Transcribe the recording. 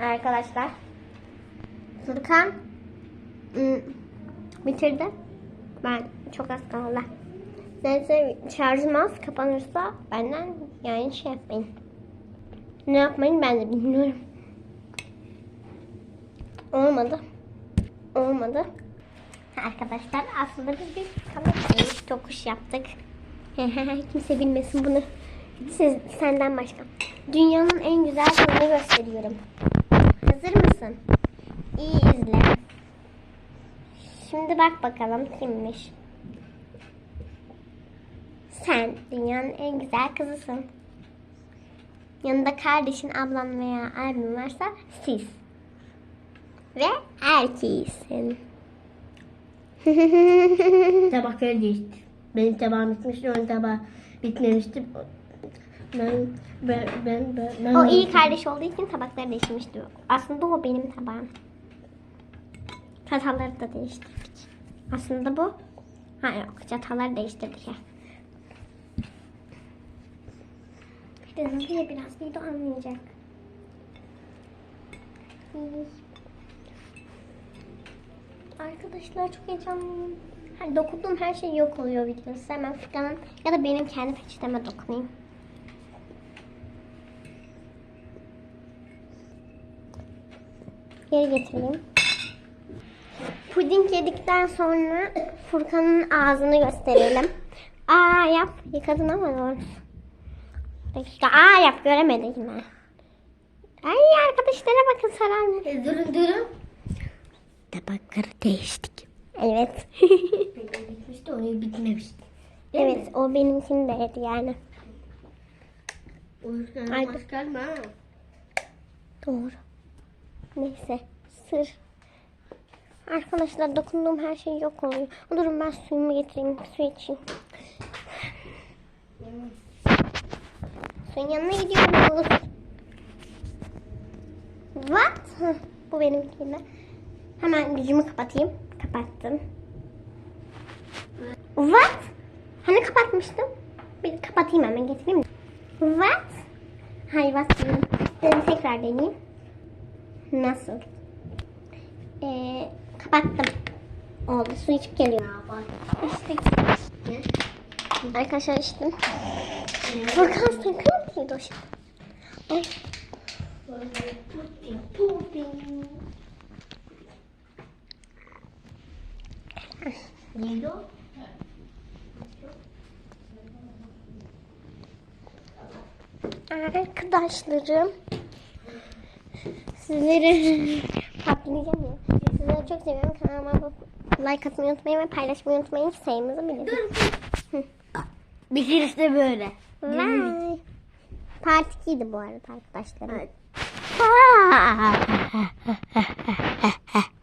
Arkadaşlar. Furkan ım, bitirdi. Ben çok az kaldı. Neyse şarjım az kapanırsa benden yani şey yapmayın. Ne yapmayın ben de bilmiyorum. Olmadı. Olmadı. Arkadaşlar aslında biz bir kamerayı tokuş yaptık. Kimse bilmesin bunu. Siz, senden başka. Dünyanın en güzel kızını gösteriyorum. Mısın? İyi izle. Şimdi bak bakalım kimmiş. Sen dünyanın en güzel kızısın. Yanında kardeşin, ablan veya abin varsa siz. Ve erkeğisin. Tabakları değişti. Benim tabağım bitmişti, onun tabağı bitmemişti. Ben, ben, ben, ben, ben O iyi kardeş olduğu için tabakları değişmişti. Aslında o benim tabağım. Çatalları da değiştirdik. Aslında bu. Ha yok çatalları değiştirdik ya. Ye biraz video anlayacak. Arkadaşlar çok heyecanlıyım. Hani dokunduğum her şey yok oluyor videosu. Hemen Furkan'ın ya da benim kendi peçeteme dokunayım. Geri getireyim. Puding yedikten sonra Furkan'ın ağzını gösterelim. Aa yap. Yıkadın ama doğru. Dakika. Aa yap. Göremedi yine. Ay arkadaşlara bakın sarar mı? E, durun durun. Tabakları değiştik. Evet. Benim bitmişti, bitmemişti. Değil evet mi? o benimkindeydi yani. O yüzden Ay, gelme. Doğru. Neyse. Sır. Arkadaşlar dokunduğum her şey yok oluyor. Durun ben suyumu getireyim. Su içeyim. Suyun yanına gidiyoruz. What? Bu benimkinde. Hemen yüzümü kapatayım. Kapattım. What? Hani kapatmıştım? Bir kapatayım hemen getireyim. What? Hayır basmayayım. Dedim tekrar deneyeyim. Nasıl? Ee, kapattım. Oldu. Su içip geliyor. İçtik. Arkadaşlar içtim. Furkan sakın Hidoş. Ay. Puding, puding. Neydi o? Arkadaşlarım. Sizleri patlayacağım ya. Sizleri çok seviyorum. Kanalıma like atmayı unutmayın ve paylaşmayı unutmayın ki sayımızı bilin. Bir girişte böyle. Bye. Part 2'ydi bu arada arkadaşlarım. Evet.